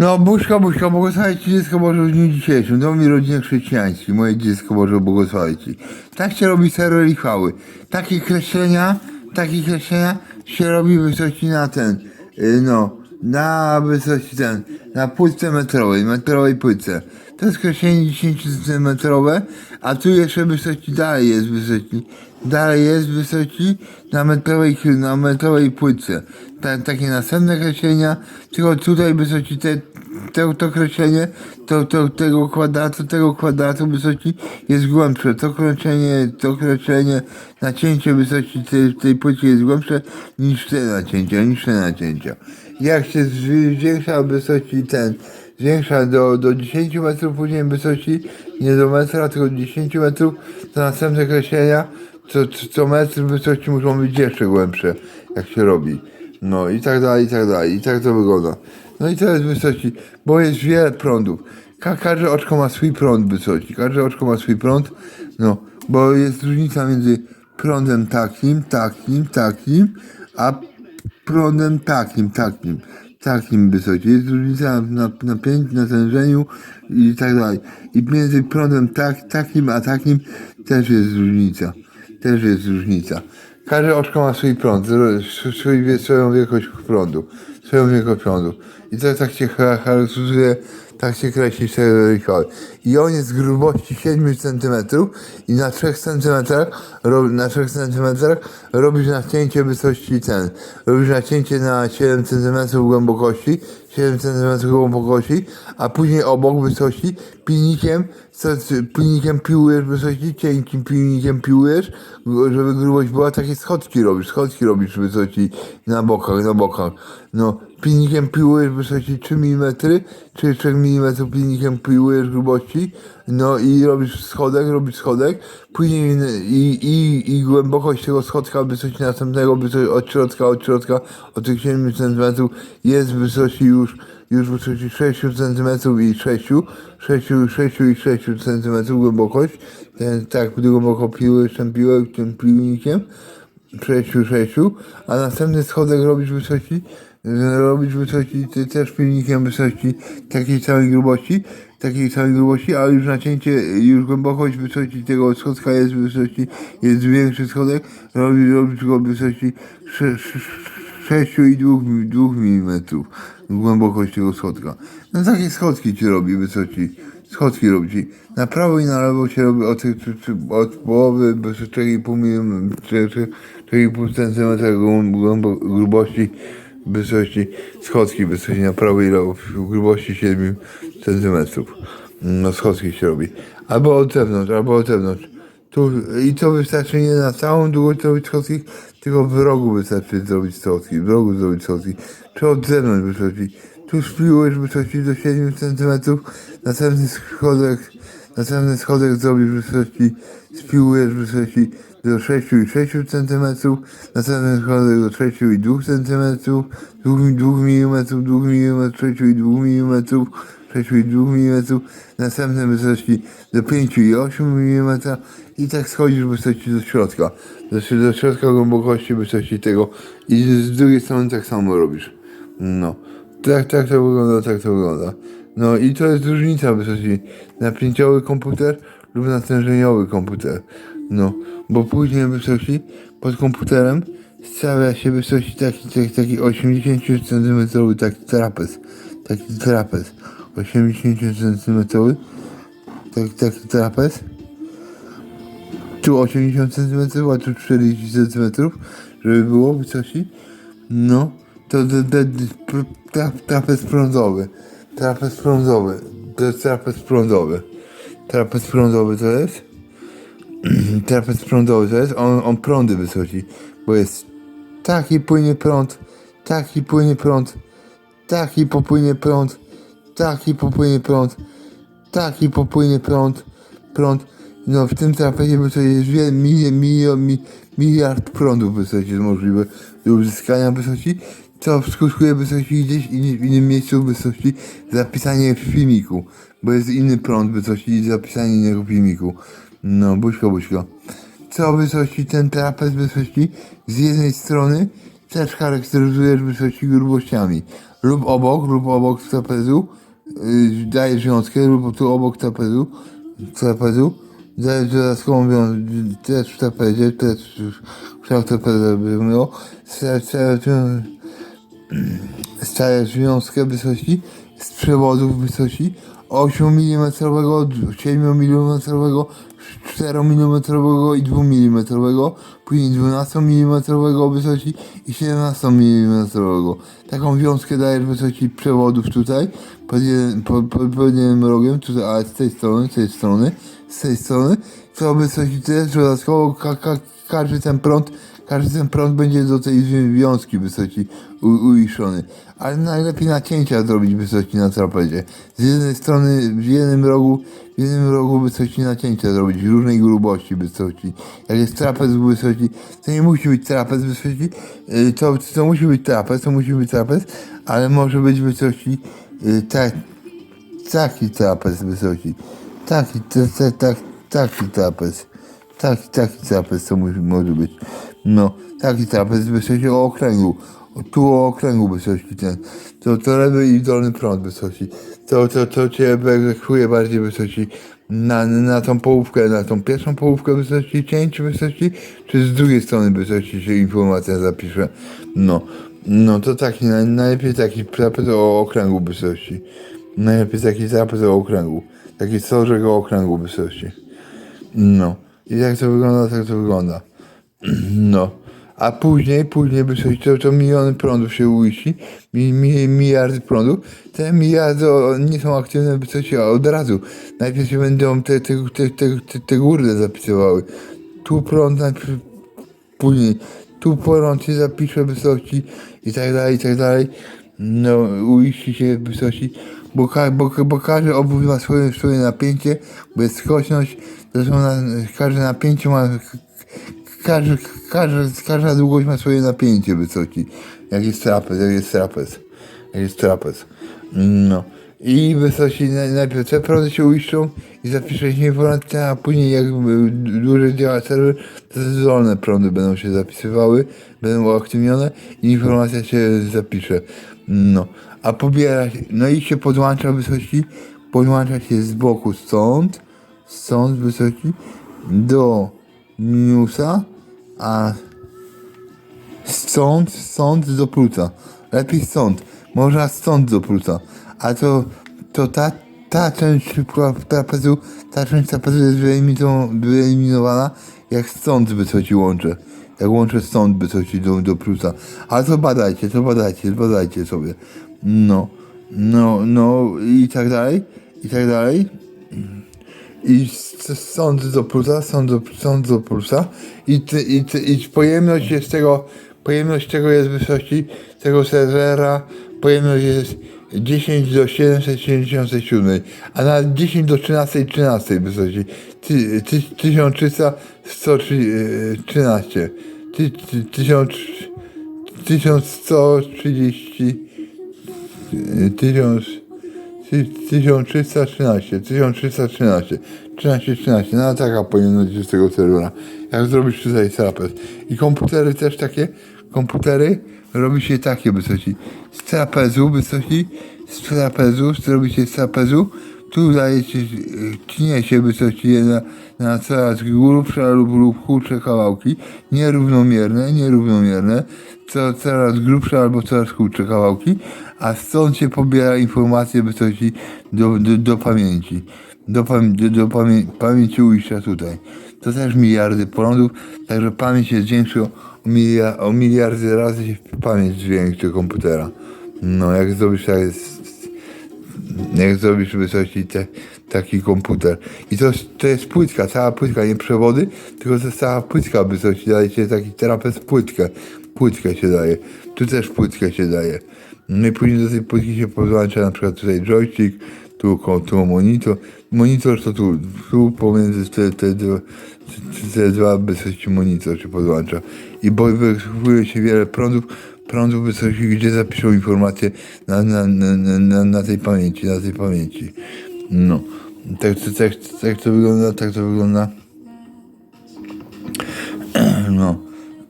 No, Buźka, Buźka, błogosławić Ci dziecko Boże w dniu dzisiejszym, dom i rodzinie chrześcijańskiej, moje dziecko Boże, błogosławić Ci. Tak się robi serio i chwały. Takie kreślenia, takie kreślenia się robi w na ten, y, no, na wysokości ten, na płytce metrowej, metrowej płytce. To jest kreślenie 10 cm, a tu jeszcze wysokości dalej jest wysokości, dalej jest wysokości na metrowej, na metrowej płytce. Ta, takie następne kreślenia, tylko tutaj wysokości te, to, to kreślenie, to, to, tego kwadratu, tego kwadratu wysokości jest głębsze. To kreślenie, to kreślenie, nacięcie wysokości tej, tej płycie jest głębsze niż te nacięcia, niż te nacięcia. Jak się zwiększa wysokości ten, zwiększa do, do 10 metrów później wysokości, nie do metra, tylko do 10 metrów, to następne kreślenia, co, co, metr wysokości muszą być jeszcze głębsze, jak się robi. No i tak dalej, i tak dalej, i tak to wygląda. No i jest wysokości, bo jest wiele prądów. Ka każde oczko ma swój prąd wysoki, każde oczko ma swój prąd, no, bo jest różnica między prądem takim, takim, takim, a prądem takim, takim, takim wysokim. Jest różnica na napięciu, natężeniu i tak dalej. I między prądem tak, takim, a takim też jest różnica. Też jest różnica. Każde oczko ma swój prąd, swój, swoją wielkość prądu. Swoją wielkość prądu. I to tak się cha- charakteryzuje, tak się kreśli stereorykowy. I on jest grubości 7 cm i na 3 cm, na 3 cm robisz nacięcie wysokości ten. Robisz nacięcie na 7 cm głębokości, 7 cm głębokości, a później obok wysokości pilnikiem, co, pilnikiem piłujesz wysokości, cienkim pilnikiem piłujesz, żeby grubość była, takie schodki robisz, schodki robisz wysokości na bokach, na bokach. No, pilnikiem piłujesz wysokości 3 mm, czy 3 mm pilnikiem piłujesz grubości, no i robisz schodek, robisz schodek, później i, i, i głębokość tego schodka, wysokość następnego, wysokość od środka, od środka, od tych 7 cm jest w wysokości już, już w wysokości 6 cm i 6, 6, 6 i 6 cm głębokość, ten, tak głęboko piłujesz ten piłek, tym piłnikiem, 6, 6, a następny schodek robisz w wysokości, robisz w wysokości ty też pilnikiem wysokości takiej samej grubości, takiej samej grubości, ale już nacięcie, już głębokość wysokości tego schodka jest w wysokości, jest większy schodek, robisz, robisz go w wysokości 6,2 mm głębokość tego schodka. No takie schodki ci robi wysokości, schodki robi ci. Na prawo i na lewo się robi od, od połowy do 3,5 mm, czy- czy- 3,5 cm grubości wysokości schodki wysokości na prawo i lewo w grubości 7 cm. No schodki się robi. Albo od zewnątrz, albo od zewnątrz. Tu, I to wystarczy nie na całą długość zrobić schodki, tylko w rogu wystarczy zrobić schodki, w rogu zrobić schodki, czy od zewnątrz wystarczy. Tu spiłujesz wysokości do 7 cm, następny schodek, następny schodek zrobisz wysokości, spiłujesz wysokości do 6,6 cm, następny schodek do 6,2 cm, 2 mm, 2 mm, 6,2 mm, 6,2 mm, następne wysokości do 5,8 mm i tak schodzisz wysokości do środka. Do, do środka głębokości wysokości tego. I z drugiej strony tak samo robisz. No, tak, tak to wygląda, tak to wygląda. No i to jest różnica wysokości napięciowy komputer lub natężeniowy komputer. No, bo później wysokości pod komputerem stawia się wysokości taki, taki, taki 80 cm taki trapez. Taki trapez. 80 cm taki, taki trapez. Tu 80 cm, a tu 40 cm, żeby było wysokości. No, to, to, to, to tra, trapez prądowy. Trapez prądowy. To jest trapez prądowy. Trapez prądowy to jest? trapez prądowy to jest? On, on prądy wysoki, bo jest taki płynie prąd, taki płynie prąd, taki popłynie prąd, taki popłynie prąd, taki popłynie prąd, prąd. No w tym trapezie wysoki jest wiele, milion, milion, mi, miliard prądów wysoki jest możliwe do uzyskania wysoki, co skutkuje wysoki gdzieś in, w innym miejscu wysoki zapisanie w filmiku, bo jest inny prąd wysoki i zapisanie innego filmiku. No, buźko, buźko. Co wysoki ten trapez wysoki z jednej strony też charakteryzujesz wysoki grubościami, lub obok, lub obok trapezu, yy, dajesz wiązkę, lub tu obok trapezu, trapezu, dajesz dodatkową wiązkę, też w trapezie, też kształt trapezu by było, stajesz wiązkę wysokości z przewodów wysokości 8 mm, 7 mm, 4 mm i 2 mm, później 12 mm wysokości i 17 mm. Taką wiązkę dajesz wysokości przewodów tutaj, pod, jeden, pod, pod, pod jednym rogiem, tutaj, ale z tej strony, z tej strony, z tej strony, to wysokości też dodatkowo ka, ka, każdy ten prąd każdy ten prąd będzie do tej wiązki wysoki u- uiszczony. Ale najlepiej nacięcia zrobić wysoki na trapezie. Z jednej strony, w jednym rogu, w jednym rogu wysoki nacięcia zrobić, różnej grubości wysoki. Jak jest trapez wysoki, to nie musi być trapez wysoki, y, to, to musi być trapez, to musi być trapez, ale może być wysoki y, tak, taki trapez wysoki. Taki, ta, ta, ta, taki trapez. Taki, taki trapez to może być. No, taki trapez wysoki o okręgu. Tu o okręgu wysoki ten. To, to lewy i dolny prąd wysoki. To, to, to cię egzekwuje bardziej wysoki. Na, na tą połówkę, na tą pierwszą połówkę wysoki cięć wysoki, czy z drugiej strony wysoki się informacja zapisze. No, no to taki, naj, najlepiej taki trapez o okręgu wysoki. Najlepiej taki trapez o okręgu. Taki stożek o okręgu wysoki. No. I jak to wygląda, tak to wygląda. No. A później, później by coś, to, to miliony prądów się uiści, mi, mi, miliardy prądów. Te miliardy nie są aktywne by coś od razu. Najpierw się będą te, te, te, te, te, te góry zapisywały. Tu prąd najpierw, później tu prąd się zapisze wysoki i tak dalej, i tak dalej. No, uiści się wysoki, bo, bo, bo każdy obwód ma swoje, swoje napięcie, bo jest skośność, to są na, każde napięcie ma każdy, każda, każda długość ma swoje napięcie wysoki. Jak jest trapez, jak jest trapez. Jak jest trapez. No. I wysoki naj- najpierw te prądy się uiszczą i zapisze się informacja, a później jak dłużej działa serwer, to te dolne prądy będą się zapisywały, będą uaktywnione i informacja się zapisze. No. A pobiera się, no i się podłącza wysoki, podłącza się z boku stąd, stąd wysoki, do minusa, a stąd, stąd do plusa. Lepiej stąd. Można stąd do plusa. A to, to ta, ta część trapezu, ta część trapezu jest wyeliminowana, jak stąd by coś łączę. Jak łączę stąd by coś do, do plusa. Ale to badajcie, to badajcie, badajcie sobie. No, no, no i tak dalej, i tak dalej. I s- stąd do plusa, stąd do, do plusa i, ty, i, ty, i pojemność jest tego, pojemność tego jest wysokości tego serwera, pojemność jest 10 do 777, a na 10 do 13 13 wysokości, ty, ty, 1300 113, ty, ty, 1000 1130 1000 Ty- 1313, 1313, 13, 13, no taka powinna być z tego serwera. Jak zrobisz tutaj trapez. I komputery też takie, komputery robi się takie wysoki. Z trapezu wysoki, z trapezu, zrobi się z trapezu, tu daje się, je na, na coraz grubsze lub, lub chudsze kawałki, nierównomierne, nierównomierne, co, coraz grubsze albo coraz chudsze kawałki, a stąd się pobiera informacje wysoki do, do, do pamięci, do, do, do pamię, pamięci ujścia tutaj. To też miliardy prądów, także pamięć jest większa. O, milia, o miliardy razy się pamięć zwiększy komputera. No, jak zrobisz tak jest jak zrobisz wysoki te, taki komputer. I to, to jest płytka, cała płytka, nie przewody, tylko to jest cała płytka wysoki. Daje się taki trapez płytkę. Płytkę się daje. Tu też płytkę się daje. No i później do tej płytki się podłącza na przykład tutaj joystick, tu, tu monitor. Monitor to tu, tu pomiędzy te, te, te, te dwa wysoki monitor się podłącza. I bo wychowuje się wiele prądów, prądów wysokich, gdzie zapiszą informacje na, na, na, na, na, tej pamięci, na tej pamięci. No. Tak, to- tak, tak to wygląda, tak to wygląda. No.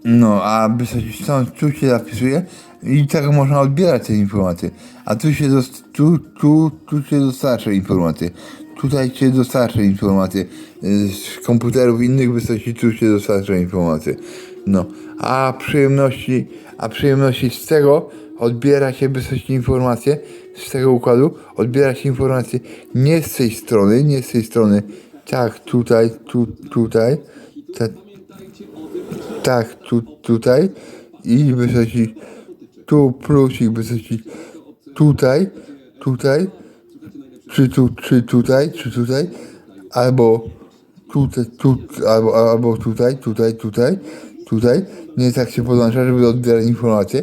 No, a wysokość stąd tu się zapisuje i tak można odbierać te informacje. A tu się, dost, tu, tu, tu się dostarcza informacje. Tutaj się dostarcza informacje. Z komputerów innych wysokości tu się dostarcza informacje. No, a przyjemności, a przyjemności z tego odbiera się wysokości informacje z tego układu, odbiera się informacje nie z tej strony, nie z tej strony, tak, tutaj, tu, tutaj, ta, tak, tu, tutaj i wysokości tu plusik wysokości tutaj, tutaj, czy tu, czy tutaj, czy tutaj, albo tutaj, tu, albo, albo tutaj, tutaj, tutaj, tutaj. Nie tak się podłącza, żeby odbierać informacje,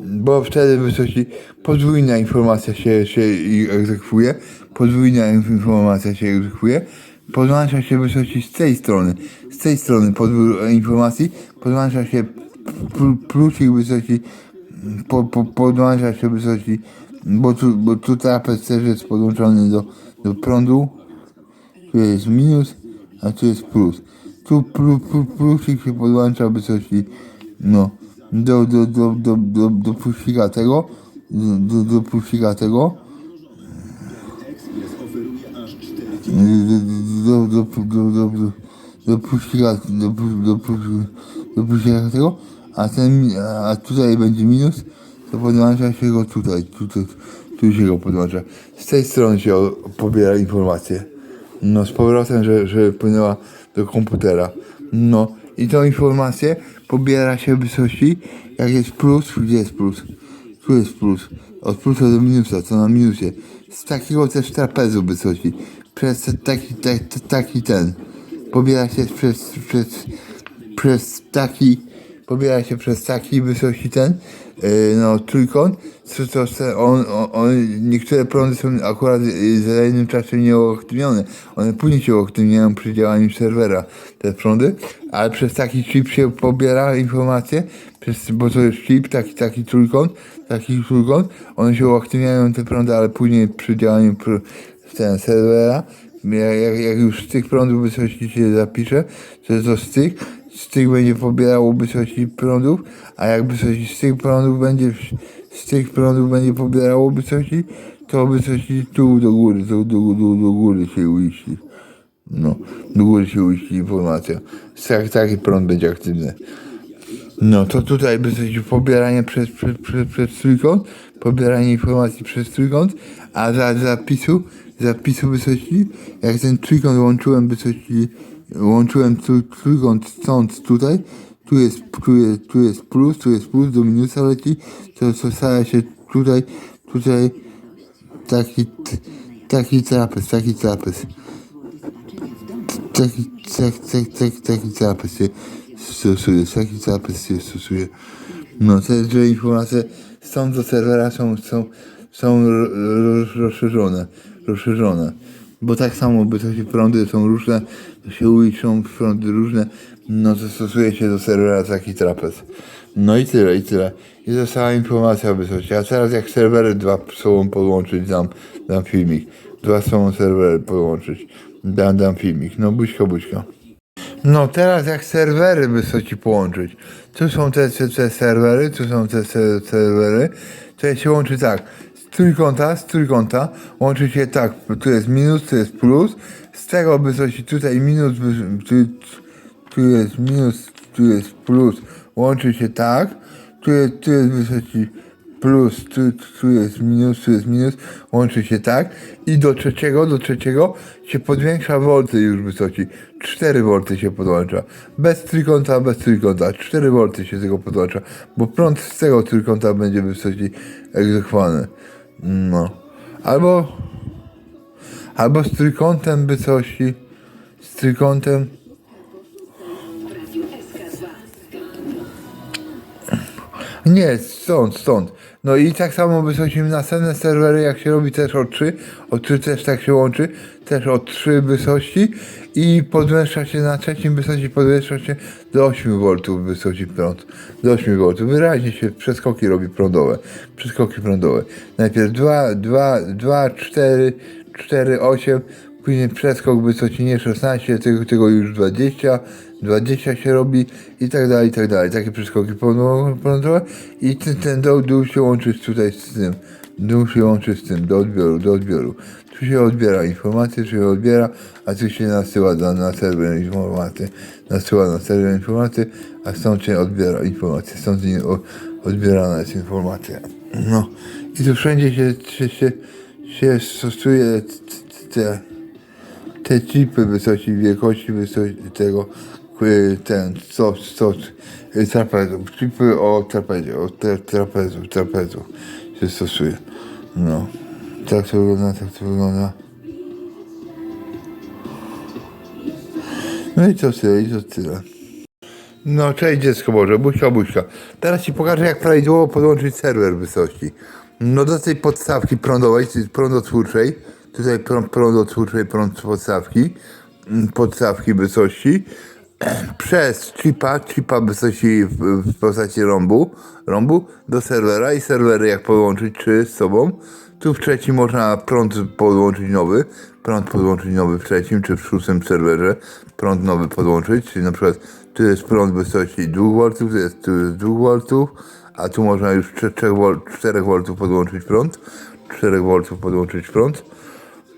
bo wtedy w wysokości podwójna informacja się, się egzekwuje, podwójna informacja się egzekwuje, podłącza się w wysokości z tej strony, z tej strony podwójnej informacji, podłącza się pl- plusik wysokości po, po, podłącza się wysokości, bo tu, bo tu trapez też jest podłączony do, do prądu, tu jest minus, a tu jest plus. Tu plu, plu, plusik się podłącza w wysokości, no, do, do, do, do, do, do plusika tego, do, do, plusika tego, do, do, do, do, do, do, plusika, do, do, do, plusika tego, a ten, a tutaj będzie minus, to podłącza się go tutaj, tutaj, tu się go podłącza. Z tej strony się pobiera informacje. No z powrotem, że, że płynęła do komputera. No i tą informację pobiera się w wysokości, jak jest plus, gdzie jest plus? Tu jest plus. Od plusa do minusa, co na minusie. Z takiego też trapezu wysokości. Przez taki, taki, taki ten. Pobiera się przez, przez, przez taki, pobiera się przez taki wysoki ten, no trójkąt, co se- on, on, niektóre prądy są akurat yy, za jednym czasem nieuaktywnione. One później się uaktywniają przy działaniu serwera, te prądy, ale przez taki chip się pobiera informacje, przez, bo to jest chip, taki, taki trójkąt, taki trójkąt, one się uaktywniają te prądy, ale później przy działaniu pr, ten serwera, jak, jak- jak już z tych prądów wysokości się zapisze, to to z tych, z tych będzie pobierało wysokości prądów, a jak wysokości z tych prądów będzie, z tych prądów będzie pobierało wysokości, to wysokości tu do góry, to do, do, do góry się uiści. No, do góry się uiści informacja. Tak, taki prąd będzie aktywny. No to tutaj będzie pobieranie przez, przez, przez, przez trójkąt, pobieranie informacji przez trójkąt, a za zapisu, zapisu wysokości, jak ten trójkąt łączyłem wysokości, łączyłem trój, trójkąt stąd tutaj, tu jest, tu, jest, tu jest plus, tu jest plus, do minusa leci, to stara się tutaj, tutaj taki, taki trapez, taki trapez taki, tak, tak, tak, taki zapis się stosuje, taki zapis się stosuje. No, te że informacje są do serwera, są, są, są ro- ro- rozszerzone, rozszerzone. Bo tak samo, by to się prądy są różne, się uliczą prądy różne, no to stosuje się do serwera taki trapez. No i tyle, i tyle. I została informacja o wysokości. A teraz jak serwery dwa sobą podłączyć, dam, dam filmik. Dwa sobą serwery podłączyć. Dam, dam filmik. No buźka, buźka. No teraz jak serwery wysoki połączyć. Tu są te, te, te serwery, tu są te, te serwery. To się łączy tak. Z trójkąta, z trójkąta łączy się tak. Tu jest minus, tu jest plus. Tego wysokości tutaj minus, wys- tu, tu jest minus, tu jest plus. Łączy się tak. Tu jest, tu jest wysokości plus, tu, tu jest minus, tu jest minus, łączy się tak i do trzeciego, do trzeciego się podwiększa wolty już wysoki. 4 wolty się podłącza. Bez trójkąta, bez trójkąta. 4 wolty się tego podłącza, bo prąd z tego trójkąta będzie wysoki egzekwowany. No. Albo, albo z trójkątem wysoki, z trójkątem Nie, stąd, stąd. No i tak samo wysokim następne serwery, jak się robi też o 3, o 3 też tak się łączy, też o 3 wysokości i podwyższa się na trzecim wysokości, podwyższa się do 8 V wysoki prąd. Do 8 V. Wyraźnie się przeskoki robi prądowe. Przeskoki prądowe. Najpierw 2, 2, 2, 4, 4, 8, później przeskok wysoki nie 16, tylko, tylko już 20, 20 się robi i tak dalej, i tak dalej. Takie przeskoki ponadrowe i ten, ten dół, dół się łączy tutaj z tym. Dół się łączy z tym, do odbioru, do odbioru. Tu się odbiera informacje, tu się odbiera, a tu się nasyła na, na serwer informacje. Nasyła na serwer informacje, a stąd się odbiera informacje. Stąd nie odbierana jest informacja. No i tu wszędzie się, się, się, się stosuje te, te chipy wysokiej wielkości, wysokiej tego, y, ten, co, co, y, trapezów, chipy o trapezie, o te, trapezu, trapezu się stosuje. No, tak to wygląda, tak to wygląda. No i to tyle, i to tyle. No, cześć dziecko Boże, buźka, buźka. Teraz Ci pokażę, jak prawidłowo podłączyć serwer wysoki. No do tej podstawki prądowej, czyli prądotwórczej, tutaj prąd prądotwórczej, prąd podstawki, mm, podstawki wysokości, przez chipa, chipa wysokości w, w postaci rąbu, rąbu do serwera i serwery jak podłączyć, czy z sobą. Tu w trzecim można prąd podłączyć nowy, prąd podłączyć nowy w trzecim czy w szóstym serwerze, prąd nowy podłączyć, czyli na przykład tu jest prąd wysokości 2 V, tu jest, tu jest 2 V, a tu można już 3, 3 V, 4 V podłączyć prąd, 4 V podłączyć prąd.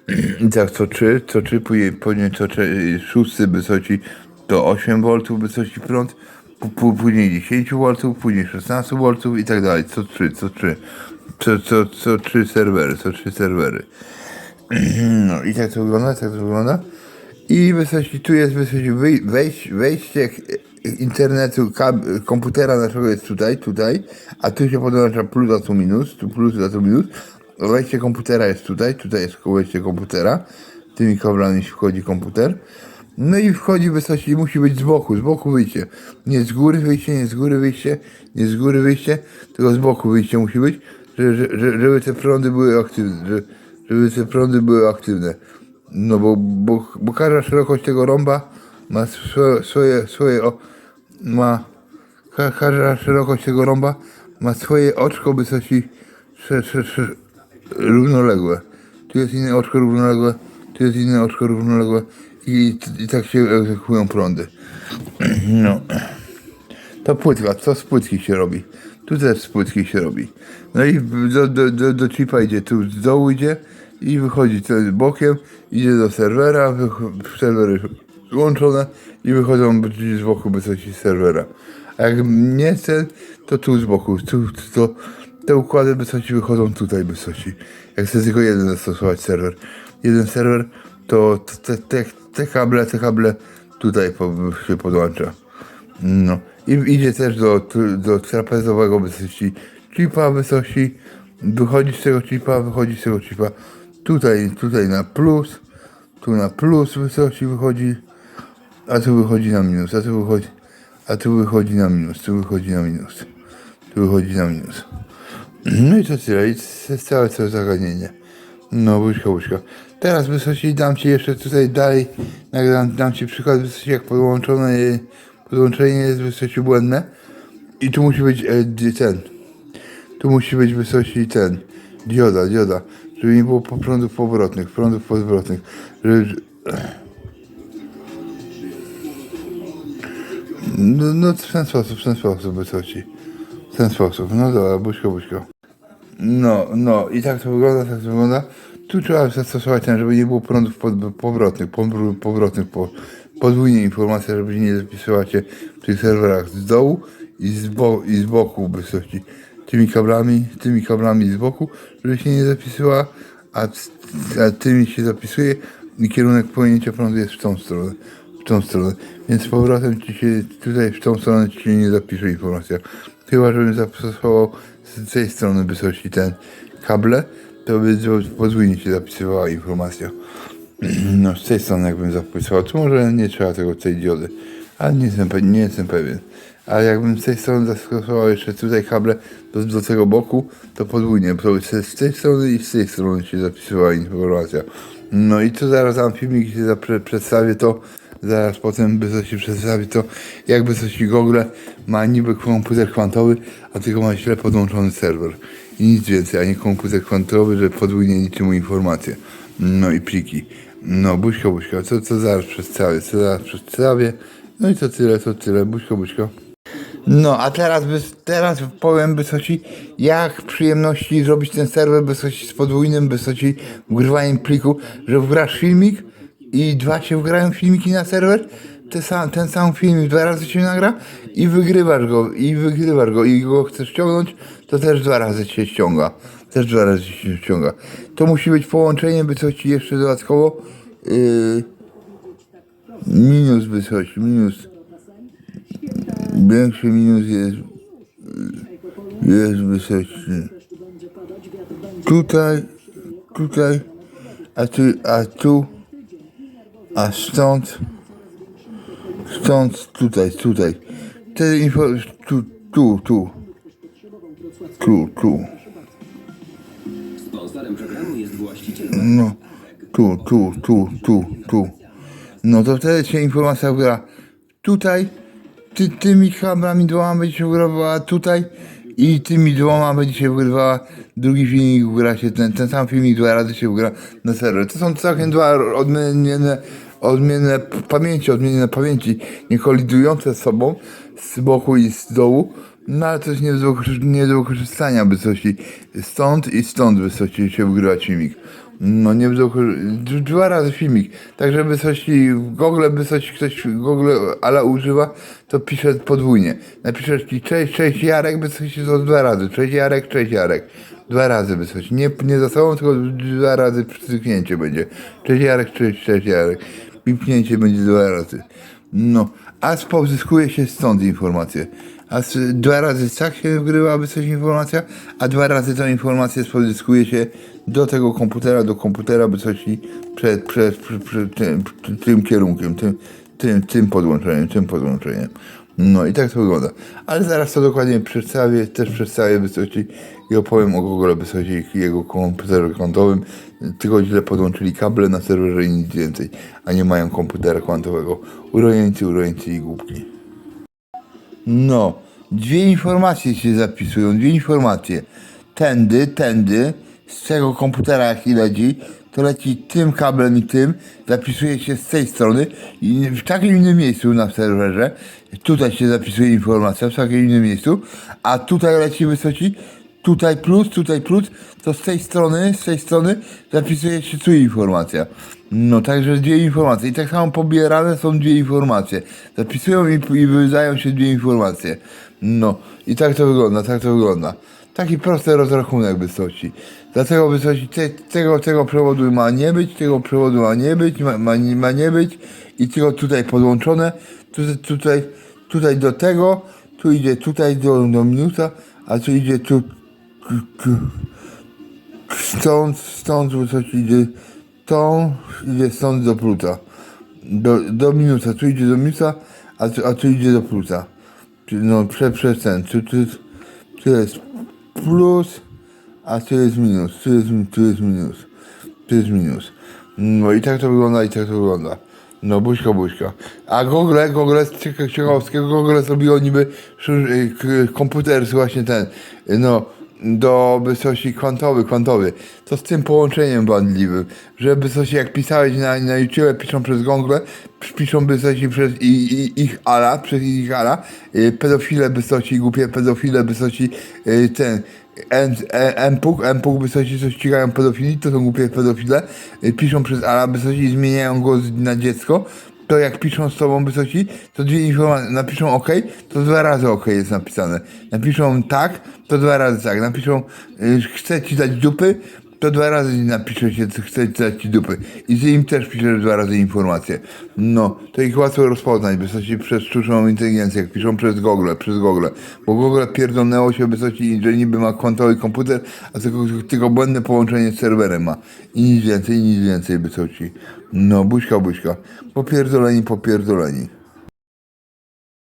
I tak co 3, co 3, później, co 3, szósty wysoki to 8 V wysoki prąd, później 10 V, później 16 V i tak dalej, co 3, co 3, co, co, co 3 serwery, co 3 serwery. No i tak to wygląda, tak to wygląda. I wysokości, tu jest wejś, wejście k- internetu, komputera naszego jest tutaj, tutaj, a tu się podłącza plus, a tu minus, tu plus, a tu minus. Wejście komputera jest tutaj, tutaj jest wejście komputera. Tymi kablami wchodzi komputer. No i wchodzi wysokości, musi być z boku, z boku wyjście. Nie z góry wyjście, nie z góry wyjście, nie z góry wyjście, tylko z boku wyjście musi być, że, że, że, żeby te prądy były aktywne, że, żeby te prądy były aktywne. No bo, bo, bo każda szerokość tego rąba ma swoje, swoje, o, ma ka, każda szerokość tego rąba ma swoje oczko wysokości równoległe. Tu jest inne oczko równoległe, tu jest inne oczko równoległe i, i tak się egzekują prądy. No. To płytka, co z płytki się robi? Tu też z płytki się robi. No i do, do, do, do chipa idzie, tu z dołu idzie i wychodzi bokiem, idzie do serwera, serwery łączone i wychodzą drzwi z boku wysokości serwera. A jak nie chcę, to tu z boku, tu, to te układy wysokości wychodzą tutaj wysokości. Jak chcę tylko jeden zastosować serwer. Jeden serwer, to te, te, te kable, te kable tutaj po, się podłącza. No. I idzie też do, do trapezowego wysokości chipa wysokości. Wychodzi z tego chipa, wychodzi z tego chipa. Tutaj, tutaj na plus. Tu na plus wysokości wychodzi. A tu wychodzi na minus. A tu wychodzi. A tu wychodzi na minus. Tu wychodzi na minus. Tu wychodzi na minus. No i to tyle. I całe to zagadnienie. No, łyżka, łyżka. Teraz wysokości dam Ci jeszcze tutaj dalej, nagram, dam Ci przykład wysokości, jak podłączone, podłączenie jest wysokości błędne. I tu musi być e, ten, tu musi być wysokości ten, dioda, dioda, żeby nie było prądów powrotnych, prądów powrotnych, żeby, no, no w ten sposób, w ten sposób wysokości, w ten sposób, no dobra, buźko, buźko. No, no i tak to wygląda, tak to wygląda. Tu trzeba zastosować ten, żeby nie było prądów pod, powrotnych, powrotnych, po, podwójnie informacja, żeby nie zapisywała się w tych serwerach z dołu i z, bo, i z boku wysokości. Tymi kablami, tymi kablami z boku, żeby się nie zapisywała, a, a tymi się zapisuje i kierunek płynięcia prądu jest w tą stronę. W tą stronę. Więc z powrotem ci się tutaj w tą stronę ci się nie zapisze informacja. Chyba, żebym zastosował z tej strony wysokości ten kable, to by podwójnie się zapisywała informacja. No, z tej strony jakbym zapisywał, to może nie trzeba tego tej diody, ale nie jestem, nie jestem pewien. Ale jakbym z tej strony zastosował jeszcze tutaj kable do, do tego boku, to podwójnie, to z tej strony i z tej strony się zapisywała informacja. No i to zaraz dam filmik się przedstawię to, zaraz potem by się przedstawi to, jakby coś Google ma niby komputer kwantowy, a tylko ma źle podłączony serwer. I nic więcej, a nie komputer kwantowy, że podwójnie liczy mu informacje. No i pliki. No, buźko, buźko, co, co zaraz przedstawię, co zaraz przedstawię. No i to tyle, to tyle, buźko, buźko. No, a teraz, by, teraz powiem Wysoci, jak przyjemności zrobić ten serwer Wysoci z podwójnym Wysoci wgrywaniem pliku, że wgrasz filmik i dwa się wgrają filmiki na serwer, ten sam, ten sam filmik dwa razy się nagra i wygrywasz go, i wygrywasz go i go chcesz ściągnąć, to też dwa razy się ściąga. Też dwa razy się ściąga. To musi być połączenie Wysoci jeszcze dodatkowo yy, minus Wysoci, minus Większy minus jest, jest wysoki. Tutaj, tutaj, a tu, a tu, a stąd, stąd, tutaj, tutaj. Te info, tu, tu, tu, tu, tu. No, tu, tu, tu, tu, tu. No to wtedy się informacja wygra tutaj, ty, tymi kablami dwoma będzie się wygrywała tutaj i tymi dwoma będzie się wygrywała drugi filmik, wygra się ten, ten sam filmik dwa razy się wygra na serwer. To są całkiem dwa odmienne, odmienne pamięci, odmienne pamięci, nie kolidujące z sobą z boku i z dołu. No ale jest nie do, nie do wykorzystania wysokości stąd i stąd wysokości się wygrywa filmik. No nie d- dwa razy filmik. Także wysokości w Google wysokości ktoś w Google ale używa, to pisze podwójnie. Napiszesz ci cześć, cześć Jarek, wysokości to dwa razy. Cześć Jarek, cześć Jarek. Dwa razy wysokości. Nie, nie za sobą, tylko dwa razy przycyknięcie będzie. Cześć Jarek, cześć, cześć Jarek. Pipnięcie będzie dwa razy. No, a pozyskuje się stąd informacje. A dwa razy tak się wgrywa wysoka informacja, a dwa razy tą informację pozyskuje się do tego komputera, do komputera wysoki przed, przed, przed, przed tym, tym kierunkiem, tym, tym, tym podłączeniem, tym podłączeniem. No i tak to wygląda. Ale zaraz to dokładnie przedstawię, też przedstawię wysoki i opowiem o Google wysoki i jego komputerze kwantowym. Tylko źle podłączyli kable na serwerze i nic więcej, a nie mają komputera kwantowego. Urojeńcy, urojeńcy i głupki. No, dwie informacje się zapisują, dwie informacje. Tędy, tędy, z tego komputera jak i leci, to leci tym kablem i tym, zapisuje się z tej strony i w takim innym miejscu na serwerze, tutaj się zapisuje informacja, w takim innym miejscu, a tutaj leci wysoki, tutaj plus, tutaj plus, to z tej strony, z tej strony zapisuje się tu informacja. No także dwie informacje. I tak samo pobierane są dwie informacje. Zapisują i, i wydają się dwie informacje. No i tak to wygląda, tak to wygląda. Taki prosty rozrachunek wysokości. Dlatego wysokości te, tego, tego przewodu ma nie być, tego przewodu ma nie być, ma, ma, nie- ma nie być i tylko tutaj podłączone, tutaj, tutaj, tutaj do tego, tu idzie tutaj do, do minusa, a tu idzie tu, stąd, stąd wysoki idzie, tą idzie stąd do plusa. Do, do minusa, tu idzie do minusa, a tu, a tu idzie do. Czyli No, prze, przez ten, tu, tu, tu jest plus, a tu jest minus, tu jest, tu jest minus, tu jest minus. No i tak to wygląda, i tak to wygląda. No, buźka, buźka. A Google, Google z ciekawskiego, Google zrobiło niby y, komputer, właśnie ten, no, do wysokości kwantowy, kwantowy. To z tym połączeniem bandliwym, że wysokości jak pisałeś na, na YouTube, piszą przez Google, piszą wysokości przez i, i, ich ala, przez ich ala, y, pedofile wysokości, głupie pedofile wysokości, y, ten, e- MPUG, MPUG wysokości, co ścigają pedofili, to są głupie pedofile, y, piszą przez ala wysokości i zmieniają go na dziecko, to jak piszą z tobą wysoki, to dwie informacje, napiszą OK, to dwa razy OK jest napisane. Napiszą tak, to dwa razy tak. Napiszą y, chcę ci dać dupy, to dwa razy napisze się, co chcę ci dać ci dupy. I ty im też piszesz dwa razy informacje. No, to ich łatwo rozpoznać, wysoki przez sztuczną inteligencję, jak piszą przez Google, przez Google. Bo Google pierdolnęło się wysoki, że niby ma kwantowy komputer, a tylko, tylko błędne połączenie z serwerem ma. I nic więcej, nic więcej wysoki. No, buźka, buźka. Popierdoleni, popierdoleni.